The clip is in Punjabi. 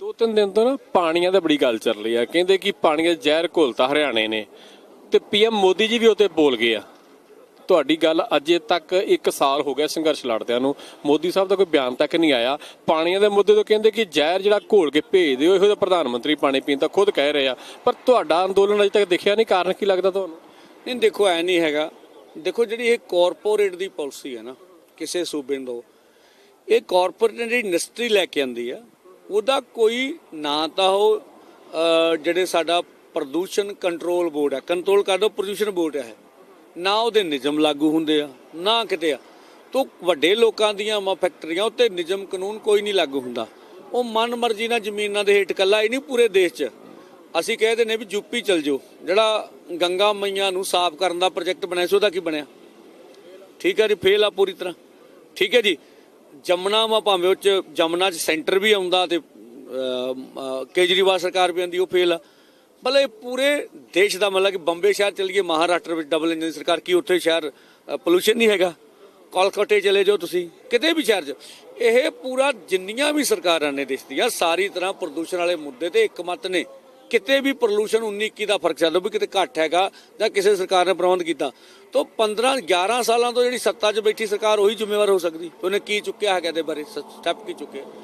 ਦੋ ਤਿੰਨ ਦਿਨ ਤੋਂ ਨਾ ਪਾਣੀਆਂ ਦਾ ਬੜੀ ਗੱਲ ਚੱਲ ਰਹੀ ਆ। ਕਹਿੰਦੇ ਕਿ ਪਾਣੀ ਦਾ ਜ਼ਹਿਰ ਘੋਲਤਾ ਹਰਿਆਣੇ ਨੇ ਤੇ ਪੀਐਮ ਮੋਦੀ ਜੀ ਵੀ ਉੱਤੇ ਬੋਲ ਗਏ ਆ। ਤੁਹਾਡੀ ਗੱਲ ਅਜੇ ਤੱਕ 1 ਸਾਲ ਹੋ ਗਿਆ ਸੰਘਰਸ਼ ਲੜਦਿਆਂ ਨੂੰ। ਮੋਦੀ ਸਾਹਿਬ ਦਾ ਕੋਈ ਬਿਆਨ ਤੱਕ ਨਹੀਂ ਆਇਆ। ਪਾਣੀਆਂ ਦੇ ਮੁੱਦੇ ਤੋਂ ਕਹਿੰਦੇ ਕਿ ਜ਼ਹਿਰ ਜਿਹੜਾ ਘੋਲ ਕੇ ਭੇਜ ਦਿਓ, ਇਹੋ ਜਿਹਾ ਪ੍ਰਧਾਨ ਮੰਤਰੀ ਪਾਣੀ ਪੀਣ ਦਾ ਖੁਦ ਕਹਿ ਰਹੇ ਆ। ਪਰ ਤੁਹਾਡਾ ਅੰਦੋਲਨ ਅਜੇ ਤੱਕ ਦਿਖਿਆ ਨਹੀਂ, ਕਾਰਨ ਕੀ ਲੱਗਦਾ ਤੁਹਾਨੂੰ? ਨਹੀਂ, ਦੇਖੋ, ਐ ਨਹੀਂ ਹੈਗਾ। ਦੇਖੋ, ਜਿਹੜੀ ਇਹ ਕਾਰਪੋਰੇਟ ਦੀ ਪਾਲਿਸੀ ਹੈ ਨਾ, ਕਿਸੇ ਸੂਬੇ ਨੂੰ ਇਹ ਕਾਰਪੋਰੇਟ ਜਿਹੜੀ ਇੰਡਸਟਰੀ ਲੈ ਕੇ ਆਂਦੀ ਆ ਉਹਦਾ ਕੋਈ ਨਾ ਤਾਂ ਉਹ ਜਿਹੜੇ ਸਾਡਾ ਪ੍ਰਦੂਸ਼ਣ ਕੰਟਰੋਲ ਬੋਰਡ ਹੈ ਕੰਟਰੋਲ ਕਰਦਾ ਪ੍ਰਦੂਸ਼ਣ ਬੋਰਡ ਹੈ। ਨਾ ਉਹਦੇ ਨਿਯਮ ਲਾਗੂ ਹੁੰਦੇ ਆ, ਨਾ ਕਿਤੇ ਆ। ਤੋਂ ਵੱਡੇ ਲੋਕਾਂ ਦੀਆਂ ਮ ਫੈਕਟਰੀਆਂ ਉੱਤੇ ਨਿਯਮ ਕਾਨੂੰਨ ਕੋਈ ਨਹੀਂ ਲਾਗੂ ਹੁੰਦਾ। ਉਹ ਮਨ ਮਰਜ਼ੀ ਨਾਲ ਜ਼ਮੀਨਾਂ ਦੇ ਹੇਠ ਕੱਲਾ ਹੀ ਨਹੀਂ ਪੂਰੇ ਦੇਸ਼ 'ਚ। ਅਸੀਂ ਕਹਿੰਦੇ ਨੇ ਵੀ ਯੂਪੀ ਚਲ ਜਾਓ। ਜਿਹੜਾ ਗੰਗਾ ਮਈਆਂ ਨੂੰ ਸਾਫ਼ ਕਰਨ ਦਾ ਪ੍ਰੋਜੈਕਟ ਬਣਾਇਆ ਸੀ, ਉਹਦਾ ਕੀ ਬਣਿਆ? ਠੀਕ ਹੈ ਜੀ, ਫੇਲ ਆ ਪੂਰੀ ਤਰ੍ਹਾਂ। ਠੀਕ ਹੈ ਜੀ। ਜਮਨਾ ਵਾ ਭਾਵੇਂ ਉਹ ਚ ਜਮਨਾ ਚ ਸੈਂਟਰ ਵੀ ਆਉਂਦਾ ਤੇ ਕੇਜਰੀਵਾਲ ਸਰਕਾਰ ਵੀ ਆਉਂਦੀ, ਉਹ ਫੇਲ ਆ। ਮਤਲਬ ਇਹ ਪੂਰੇ ਦੇਸ਼ ਦਾ ਮਤਲਬ ਕਿ ਬੰਬੇ ਸ਼ਹਿਰ ਚਲ ਗਏ, ਮਹਾਰਾਸ਼ਟਰ ਵਿੱਚ ਡਬਲ ਇੰਜਨ ਸਰਕਾਰ, ਕੀ ਉੱਥੇ ਸ਼ਹਿਰ ਪੋਲੂਸ਼ਨ ਨਹੀਂ ਹੈਗਾ? ਕੋਲਕਾਤੇ ਚਲੇ ਜਾਓ ਤੁਸੀਂ, ਕਿਤੇ ਵੀ ਸ਼ਹਿਰ 'ਚ। ਇਹ ਪੂਰਾ ਜਿੰਨੀਆਂ ਵੀ ਸਰਕਾਰਾਂ ਨੇ ਦੇਸ਼ ਦੀਆਂ ਸਾਰੀ ਤਰ੍ਹਾਂ ਪ੍ਰਦੂਸ਼ਣ ਵਾਲੇ ਮੁੱਦੇ ਤੇ ਇੱਕਮਤ ਨੇ। ਕਿਤੇ ਵੀ ਪ੍ਰਦੂਸ਼ਣ 19 21 ਦਾ ਫ਼ਰਕ ਚੱਲਦਾ ਵੀ ਕਿਤੇ ਘੱਟ ਹੈਗਾ ਜਾਂ ਕਿਸੇ ਸਰਕਾਰ ਨੇ ਪ੍ਰਬੰਧ ਕੀਤਾ, ਤਾਂ 15 11 ਸਾਲਾਂ ਤੋਂ ਜਿਹੜੀ ਸੱਤਾ 'ਚ ਬੈਠੀ ਸਰਕਾਰ ਉਹੀ ਜ਼ਿੰਮੇਵਾਰ ਹੋ ਸਕਦੀ। ਉਹਨੇ ਕੀ ਚੁੱਕਿਆ ਹੈਗਾ ਇਹਦੇ ਬਾਰੇ? ਸਟੈਪ ਕੀ ਚੁੱਕਿਆ?